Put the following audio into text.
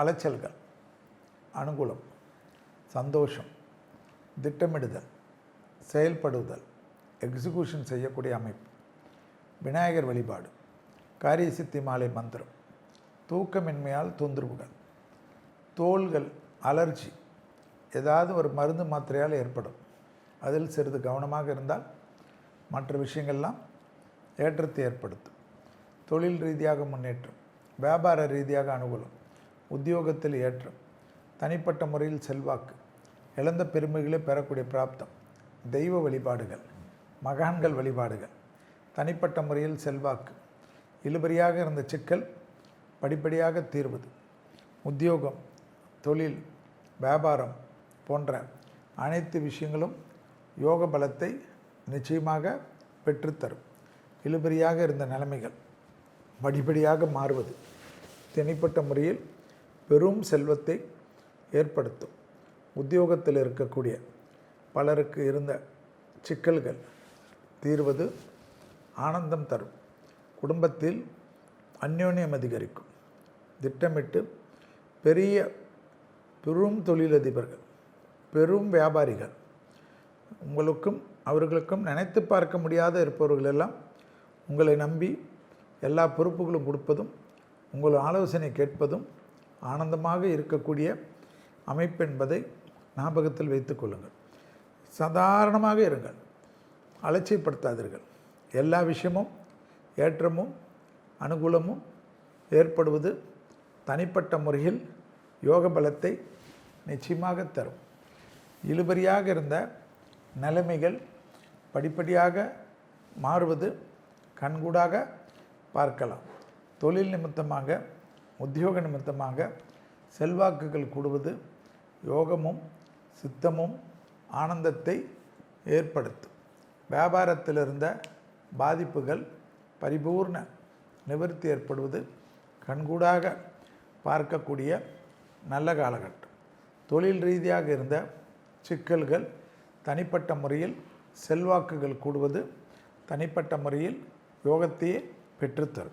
அலைச்சல்கள் அனுகூலம் சந்தோஷம் திட்டமிடுதல் செயல்படுதல் எக்ஸிக்யூஷன் செய்யக்கூடிய அமைப்பு விநாயகர் வழிபாடு காரிய சித்தி மாலை மந்திரம் தூக்கமின்மையால் தொந்தரவுகள் தோள்கள் அலர்ஜி ஏதாவது ஒரு மருந்து மாத்திரையால் ஏற்படும். அதில் சிறிது கவனமாக இருந்தால் மற்ற விஷயங்கள்லாம் ஏற்றத்தை ஏற்படுத்தும். தொழில் ரீதியாக முன்னேற்றம் வியாபார ரீதியாக அனுகூலம் உத்தியோகத்தில் ஏற்றம் தனிப்பட்ட முறையில் செல்வாக்கு இழந்த பெருமைகளை பெறக்கூடிய பிராப்தம் தெய்வ வழிபாடுகள் மகான்கள் வழிபாடுகள் தனிப்பட்ட முறையில் செல்வாக்கு இழுபறியாக இருந்த சிக்கல் படிப்படியாக தீர்வது உத்தியோகம் தொழில் வியாபாரம் போன்ற அனைத்து விஷயங்களும் யோக பலத்தை நிச்சயமாக பெற்றுத்தரும். இழுபறியாக இருந்த நிலைமைகள் படிப்படியாக மாறுவது தனிப்பட்ட முறையில் பெரும் செல்வத்தை ஏற்படுத்தும். உத்தியோகத்தில் இருக்கக்கூடிய பலருக்கு இருந்த சிக்கல்கள் தீர்வது ஆனந்தம் தரும். குடும்பத்தில் அந்யோன்யம் அதிகரிக்கும். திட்டமிட்டு பெரிய பெரும் தொழிலதிபர்கள் பெரும் வியாபாரிகள் உங்களுக்கும் அவர்களுக்கும் நினைத்து பார்க்க முடியாத இருப்பவர்கள் எல்லாம் உங்களை நம்பி எல்லா பொறுப்புகளும் கொடுப்பதும் உங்கள் ஆலோசனை கேட்பதும் ஆனந்தமாக இருக்கக்கூடிய அமைப்பு என்பதை ஞாபகத்தில் வைத்து கொள்ளுங்கள். சாதாரணமாக இருங்கள். அலட்சியப்படுத்தாதீர்கள். எல்லா விஷயமும் ஏற்றமும் அனுகூலமும் ஏற்படுவது தனிப்பட்ட முறையில் யோக பலத்தை நிச்சயமாக தரும். இழுபறியாக இருந்த நிலைமைகள் படிப்படியாக மாறுவது கண்கூடாக பார்க்கலாம். தொழில் நிமித்தமாக உத்தியோக நிமித்தமாக செல்வாக்குகள் கூடுவது யோகமும் சித்தமும் ஆனந்தத்தை ஏற்படுத்தும். வியாபாரத்தில் இருந்த பாதிப்புகள் பரிபூர்ண நிவர்த்தி ஏற்படுவது கண்கூடாக பார்க்கக்கூடிய நல்ல காலகட்டம். தொழில் ரீதியாக இருந்த சிக்கல்கள் தனிப்பட்ட முறையில் செல்வாக்குகள் கூடுவது தனிப்பட்ட முறையில் யோகத்தையே பெற்றுத்தரும்.